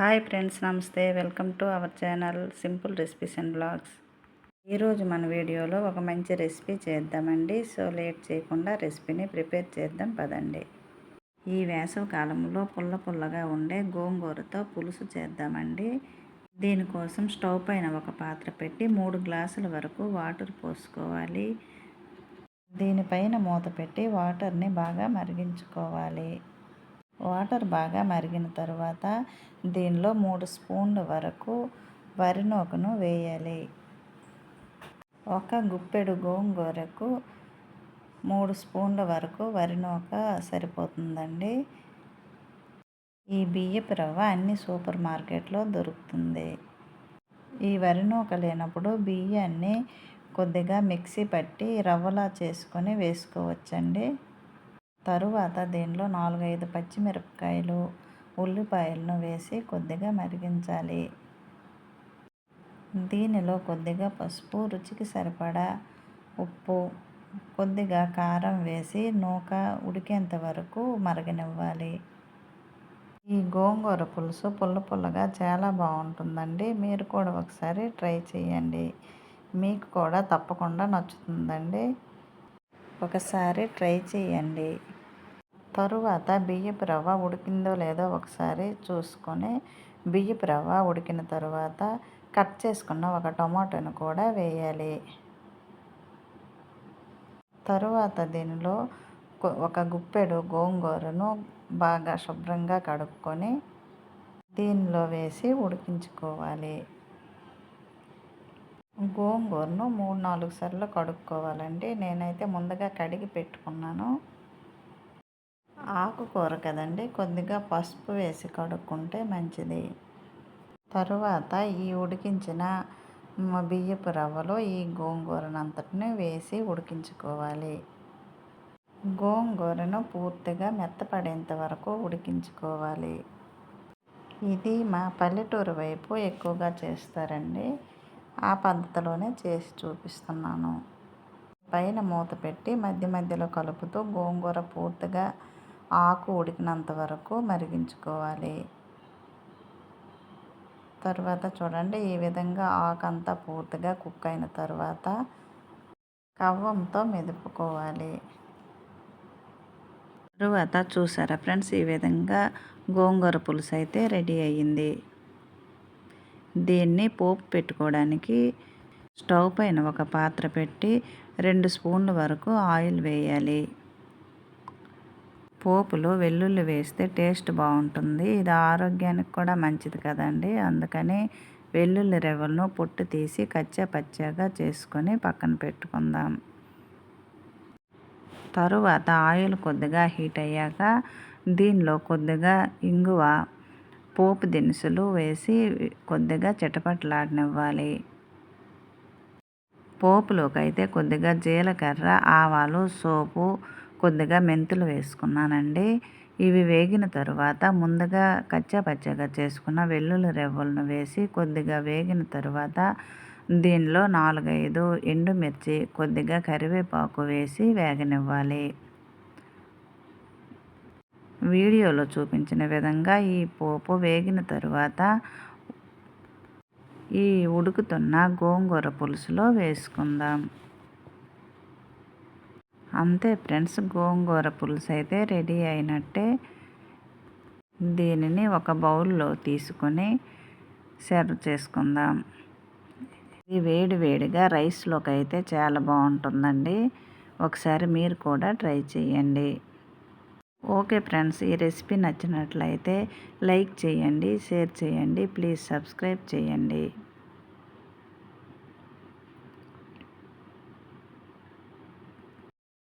Hi friends నమస్తే. Welcome to our channel simple recipes and blogs. ఈరోజు మన వీడియోలో ఒక మంచి రెసిపీ చేద్దామండి. సో లేట్ చేయకుండా రెసిపీని ప్రిపేర్ చేద్దాం పదండి. ఈ వేసవి కాలంలో పుల్ల పుల్లగా ఉండే గోంగూరతో పులుసు చేద్దామండి. దీనికోసం స్టవ్ పైన ఒక పాత్ర పెట్టి మూడు గ్లాసుల వరకు వాటర్ పోసుకోవాలి. దీనిపైన మూత పెట్టి వాటర్ని బాగా మరిగించుకోవాలి. వాటర్ బాగా మరిగిన తర్వాత దీనిలో మూడు స్పూన్ల వరకు వరి నూకను వేయాలి. ఒక గుప్పెడు గోంగూరకు మూడు స్పూన్ల వరకు వరి నూక సరిపోతుందండి. ఈ బియ్యపు రవ్వ అన్ని సూపర్ మార్కెట్లో దొరుకుతుంది. ఈ వరి నూక లేనప్పుడు బియ్యాన్ని కొద్దిగా మిక్సీ పట్టి రవ్వలా చేసుకొని వేసుకోవచ్చండి. తరువాత దీనిలో నాలుగైదు పచ్చిమిరపకాయలు ఉల్లిపాయలను వేసి కొద్దిగా మరిగించాలి. దీనిలో కొద్దిగా పసుపు రుచికి సరిపడా ఉప్పు కొద్దిగా కారం వేసి నూక ఉడికేంత వరకు మరగనివ్వాలి. ఈ గోంగూర పులుసు పుల్ల పుల్లగా చాలా బాగుంటుందండి. మీరు కూడా ఒకసారి ట్రై చేయండి. మీకు కూడా తప్పకుండా నచ్చుతుందండి. ఒకసారి ట్రై చేయండి తరువాత బియ్యపు రవ్వ ఉడికిందో లేదో ఒకసారి చూసుకొని బియ్యపు రవ్వ ఉడికిన తర్వాత కట్ చేసుకున్న ఒక టమాటోను కూడా వేయాలి. తరువాత దీనిలో ఒక గుప్పెడు గోంగూరను బాగా శుభ్రంగా కడుక్కొని దీనిలో వేసి ఉడికించుకోవాలి. గోంగూరను మూడు నాలుగు సార్లు కడుక్కోవాలండి. నేనైతే ముందుగా కడిగి పెట్టుకున్నాను. ఆకుకూర కదండి కొద్దిగా పసుపు వేసి కడుక్కుంటే మంచిది. తరువాత ఈ ఉడికించిన బియ్యపు రవ్వలో ఈ గోంగూరనంతటిని వేసి ఉడికించుకోవాలి. గోంగూరను పూర్తిగా మెత్తపడేంత వరకు ఉడికించుకోవాలి. ఇది మా పల్లెటూరు వైపు ఎక్కువగా చేస్తారండి. ఆ పద్ధతిలోనే చేసి చూపిస్తున్నాను. పైన మూత పెట్టి మధ్య మధ్యలో కలుపుతూ గోంగూర పూర్తిగా ఆకు ఉడికినంత వరకు మరిగించుకోవాలి. తర్వాత చూడండి ఈ విధంగా ఆకు అంతా పూర్తిగా కుక్ అయిన తర్వాత కవ్వంతో మెదుపుకోవాలి. తరువాత చూసారా ఫ్రెండ్స్ ఈ విధంగా గోంగూర పులుసు అయితే రెడీ అయ్యింది. దీన్ని పోపు పెట్టుకోవడానికి స్టవ్ పైన ఒక పాత్ర పెట్టి రెండు స్పూన్ల వరకు ఆయిల్ వేయాలి. పోపులో వెల్లుల్లి వేస్తే టేస్ట్ బాగుంటుంది. ఇది ఆరోగ్యానికి కూడా మంచిది కదండి. అందుకని వెల్లుల్లి రెవ్వలను పొట్టు తీసి కచ్చా పచ్చాగా చేసుకొని పక్కన పెట్టుకుందాం. తరువాత ఆయిల్ కొద్దిగా హీట్ అయ్యాక దీనిలో కొద్దిగా ఇంగువ పోపు దినుసులు వేసి కొద్దిగా చిటపట్లాడనివ్వాలి. పోపులోకి అయితే కొద్దిగా జీలకర్ర ఆవాలు సోపు కొద్దిగా మెంతులు వేసుకున్నానండి. ఇవి వేగిన తరువాత ముందుగా కచ్చాపచ్చగా చేసుకున్న వెల్లుల్లి రెవ్వలను వేసి కొద్దిగా వేగిన తరువాత దీనిలో నాలుగైదు ఎండుమిర్చి కొద్దిగా కరివేపాకు వేసి వేగనివ్వాలి. వీడియోలో చూపించిన విధంగా ఈ పోపు వేగిన తరువాత ఈ ఉడుకుతున్న గోంగూర పులుసులో వేసుకుందాం. అంతే ఫ్రెండ్స్ గోంగూర పులుసు అయితే రెడీ అయినట్టే. దీనిని ఒక బౌల్లో తీసుకొని సర్వ్ చేసుకుందాం. ఇది వేడి వేడిగా రైస్లోకి అయితే చాలా బాగుంటుందండి. ఒకసారి మీరు కూడా ట్రై చేయండి. ఓకే ఫ్రెండ్స్ ఈ రెసిపీ నచ్చినట్లయితే లైక్ చేయండి షేర్ చేయండి ప్లీజ్ సబ్స్క్రైబ్ చేయండి.